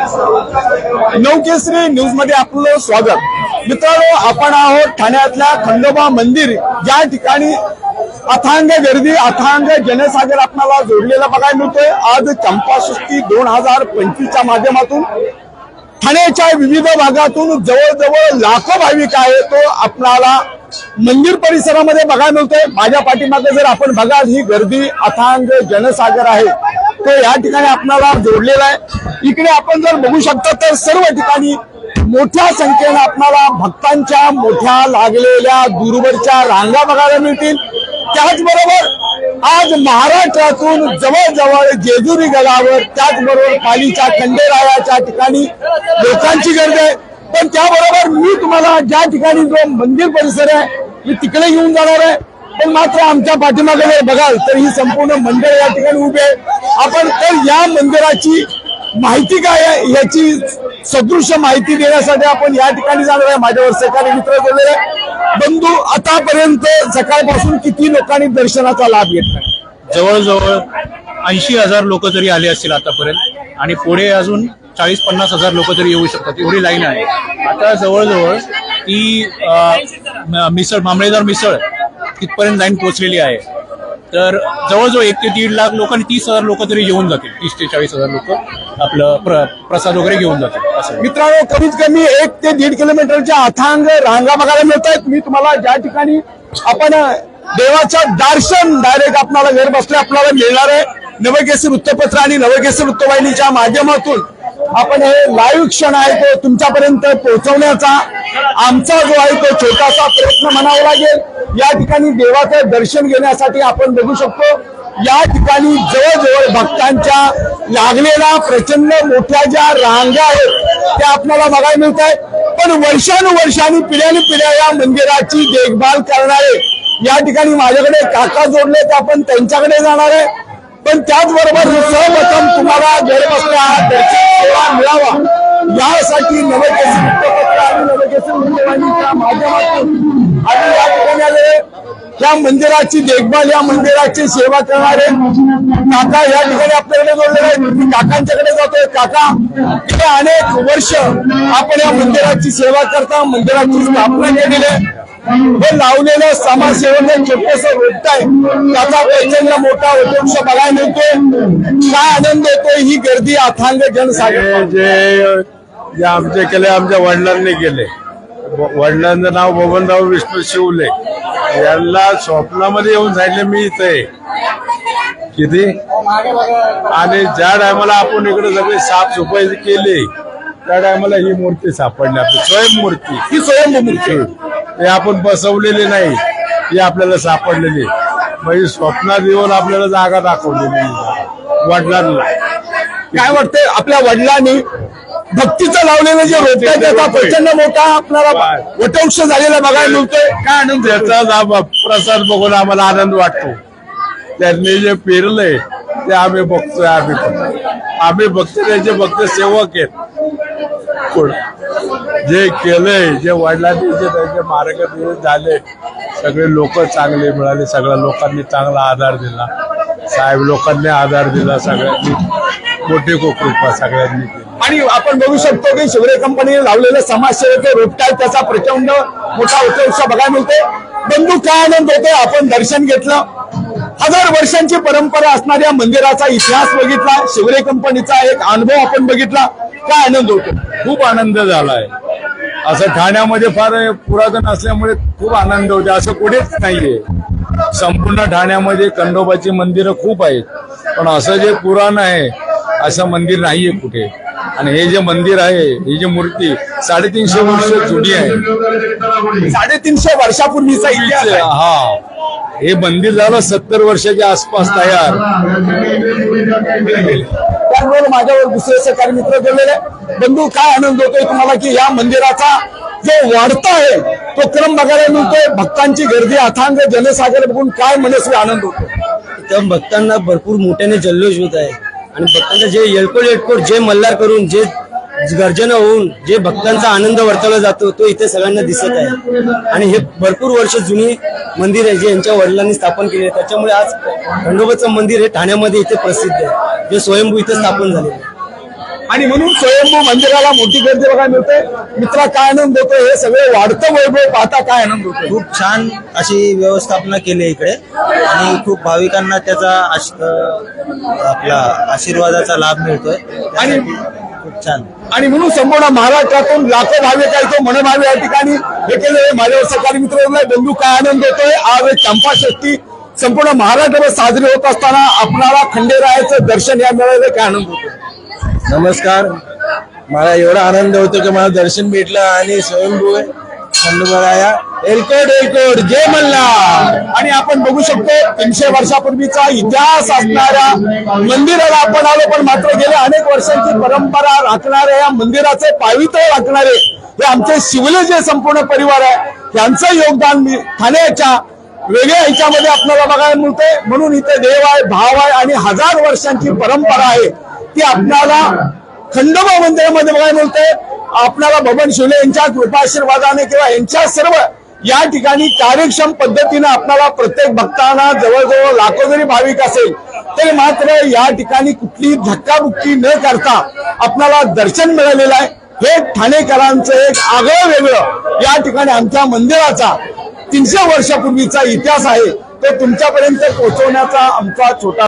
नवकेसरी न्यूजमध्ये आपलं स्वागत. मित्रांनो आपण आहोत ठाण्यातल्या खंडोबा मंदिर. या ठिकाणी अथांग गर्दी अथांग जनसागर आपणाला जोडलेला बघायला मिळतोय. आज चंपाषष्ठी दोन हजार पंचवीसच्या माध्यमातून ठाण्याच्या विविध भागातून जवळजवळ लाखो भाविक आहे तो आपणाला मंदिर परिसरामध्ये बघायला मिळतोय. माझ्या पाठीमागे जर आपण बघाल ही गर्दी अथांग जनसागर आहे. तो या ठिकाणी आपल्याला जोडलेला आहे. इकडे आपण जर बघू शकता तर सर्व ठिकाणी मोठ्या संख्येनं आपल्याला भक्तांच्या मोठ्या लागलेल्या दूरवरच्या रांगा बघायला मिळतील. त्याचबरोबर आज महाराष्ट्रातून जवळजवळ जेजुरी गडावर त्याचबरोबर पालीच्या खंडेरायाच्या ठिकाणी लोकांची गर्दी आहे. पण त्याबरोबर मी तुम्हाला ज्या ठिकाणी जो मंदिर परिसर आहे मी तिकडे घेऊन जाणार आहे. पण मात्र आमच्या पाठीमागे जर बघाल तर ही संपूर्ण मंदिर या ठिकाणी उभे आहे. आपण तर या मंदिराची माहिती काय आहे? याची सदृश माहिती देण्यासाठी आपण या ठिकाणी जाणार आहे. माझ्यावर सहकारी मित्र गेलेले बंधू आतापर्यंत सकाळपासून किती लोकांनी दर्शनाचा लाभ घेतला? जवळजवळ ऐंशी हजार लोक तरी आले असतील आतापर्यंत आणि पुढे अजून चाळीस पन्नास हजार लोक तरी येऊ शकतात एवढी लाईन आहे. आता जवळजवळ ती मिसळ मामळेदार मिसळ तिथपर्यंत लाईन पोहोचलेली आहे. तर जवळजवळ एक ते दीड लाख लोक आणि तीस हजार लोक तरी येऊन जातील. तीस ते चाळीस हजार लोक आपलं प्र, प्रसाद वगैरे घेऊन जातील. असं मित्रांनो कमीत कमी एक ते दीड किलोमीटरच्या अथांग रांगा बघायला मिळत आहेत मी तुम्हाला ज्या ठिकाणी आपण देवाचं दर्शन डायरेक्ट आपल्याला घर बसले आपल्याला मिळणार आहे. नवकेसर वृत्तपत्र आणि नवकेसर वृत्तवाहिनीच्या माध्यमातून आपण हे लाईव्ह क्षण आहे तो तुमच्यापर्यंत पोहोचवण्याचा आमचा जो आहे तो छोटासा प्रयत्न म्हणावा लागेल. या ठिकाणी देवाचं दर्शन घेण्यासाठी आपण बघू शकतो. या ठिकाणी जवळजवळ भक्तांच्या लागलेल्या प्रचंड मोठ्या ज्या रांगा आहेत त्या आपल्याला बघायला मिळत आहेत पण वर्षानुवर्षांनी पिढ्याने पिढ्या या मंदिराची देखभाल करणारे या ठिकाणी माझ्याकडे काका जोडले तर आपण त्यांच्याकडे जाणार आहे. पण त्याचबरोबर सर्वप्रथम तुम्हाला घर बसल्या दर्शन सेवा मिळावा. यासाठी नवकेसरी वृत्तपत्र आणि वृत्तवाहिनीच्या माध्यमातून आम्ही या ठिकाणी आले या मंदिराची देखभाल या मंदिराची सेवा करणारे काका या ठिकाणी आपल्याकडे जोडलेले आहेत. मी काकांच्याकडे जातोय. काका गेले अनेक वर्ष आपण या मंदिराची सेवा करता मंदिराची स्थापना केलेली आहे. हे लावलेलं समाजसेवेचं छोटस रोपट आहे. त्याचा प्रचंड मोठा वटवृक्ष बघायला मिळतोय. काय आनंद होतोय ही गर्दी अथांग जनसागर जे आमचे केले आमच्या वडिलांनी केले. वडिलांचं नाव बबनराव विष्णू शिवले. यांना स्वप्नामध्ये येऊन सांगितले मी इथे. किती? आणि ज्या टायमाला आपण इकडे सगळे साफसफाई केली त्या टायमाला ही मूर्ती सापडली आपली स्वयंमूर्ती. ही स्वयंभूमूर्ती. हे आपण बसवलेली नाही ही आपल्याला सापडलेली. म्हणजे स्वप्नात येऊन आपल्याला जागा दाखवलेली वडिलांना. काय वाटतंय आपल्या वडिलांनी भक्तीचं लावलेलं जे रोपट आहे त्याचा प्रचंड मोठा आपल्याला वटवृक्ष झालेला बघायला मिळतोय. काय आनंद? त्याचा प्रसाद बघून आम्हाला आनंद वाटतो. त्यांनी जे पेरलंय ते आम्ही बघतोय आम्ही. आम्ही भक्त त्याचे भक्त सेवक आहेत. कोण? जे केलंय जे वडिलांनी जे त्यांचे मार्गदर्शन झाले सगळे लोक चांगले मिळाले सगळ्या लोकांनी चांगला आधार दिला. साहेब लोकांनी आधार दिला सगळ्यांनी. मोठी कृपा सगळ्यांनी केली. आणि आपण बघू शकतो की शिवरे कंपनीने लावलेलं समाजसेवेचे रोपटाय त्याचा प्रचंड मोठा उत्सव बघायला मिळते बंधू काय आनंद होतोय? आपण दर्शन घेतलं. हजार वर्षांची परंपरा असणाऱ्या मंदिराचा इतिहास बघितला. शिवरे कंपनीचा एक अनुभव आपण बघितला. काय आनंद होतो खूप आनंद झालाय. असं ठाण्यामध्ये फार पुरातन असल्यामुळे खूप आनंद होते असं कुठेच नाहीये. संपूर्ण ठाण्यामध्ये खंडोबाची मंदिरं खूप आहेत. पण असं जे पुराण आहे असं मंदिर नाहीये कुठे. आणि हे जे मंदिर आहे ही जी मूर्ती साडेतीनशे वर्ष जुनी आहे. साडेतीनशे वर्षापूर्वीचा इतिहास आहे. हा. हे मंदिर झालं सत्तर वर्षाच्या आसपास तयार. त्याचबरोबर माझ्यावर दुसरे सहकारी मित्र गेलेले बंधू काय आनंद होतोय तुम्हाला की या मंदिराचा जो वाढता आहे तो क्रम बघायला मिळतोय. भक्तांची गर्दी अथांग जनसागर बघून काय मनस्वी आनंद होतो इथं भक्तांना भरपूर मोठ्याने जल्लोष होत आहे. आणि भक्तांना जे येलकोट येलकोट जे मल्हार करून जे गर्जना होऊन जे भक्तांचा आनंद वर्तवला जातो तो इथे सगळ्यांना दिसत आहे. आणि हे भरपूर वर्ष जुनी मंदिर आहे जे यांच्या वडिलांनी स्थापन केले त्याच्यामुळे आज खंडोबाचं मंदिर हे ठाण्यामध्ये इथे प्रसिद्ध आहे. जे स्वयंभू इथे स्थापन झालेलं आहे. आणि म्हणून स्वयंभू मंदिराला मोठी गर्दी बघायला मिळते. मित्रा काय आनंद होतो? हे सगळे वाढतं वैभव पाहता काय आनंद होतो? खूप छान अशी व्यवस्थापना केली आहे इकडे. आणि खूप भाविकांना त्याचा आपला आशीर्वादाचा लाभ मिळतोय. आणि- खूप छान. आणि म्हणून संपूर्ण महाराष्ट्रातून लाखो भाविक आहेत तो मनभावी या ठिकाणी. हे केले माझ्या सहकारी मित्र बंधू काय आनंद होतोय? आज चंपा षष्ठी संपूर्ण महाराष्ट्रभर साजरी होत असताना आपणाला खंडेरायाचं दर्शन या मिळालं काय आनंद होतो नमस्कार. मला एवढा आनंद होतो की मला दर्शन भेटलं आणि स्वयंभू खंडोबाराया एलकोट एलकोट जय मल्हार. आणि आपण बघू शकतो तीनशे वर्षापूर्वीचा इतिहास असणाऱ्या मंदिराला आपण आलो पण मात्र गेल्या अनेक वर्षांची परंपरा राखणाऱ्या या मंदिराचे पावित्र्य राखणारे हे आमचे शिवले जे संपूर्ण परिवार आहे. यांचं योगदान मी ठाण्याच्या वेगळ्या ह्याच्यामध्ये आपल्याला बघायला मिळते म्हणून इथे देव आहे भाव आहे आणि हजार वर्षांची परंपरा आहे. ती आपल्याला खंडोबा मंदिरामध्ये बघायला मिळते आपल्याला बबन शिवले यांच्या कृपाशीर्वादाने किंवा यांच्या सर्व या ठिकाणी कार्यक्षम पद्धतीने आपल्याला प्रत्येक भक्तांना जवळजवळ लाखो जरी भाविक असेल तरी मात्र या ठिकाणी कुठली धक्काबुक्की न करता आपल्याला दर्शन मिळालेलं आहे. हे ठाणेकरांचं एक आगळं वेगळं. या ठिकाणी आमच्या मंदिराचा तीनशे वर्षापूर्वीचा इतिहास आहे. तो तुमच्यापर्यंत पोहोचवण्याचा आमचा छोटा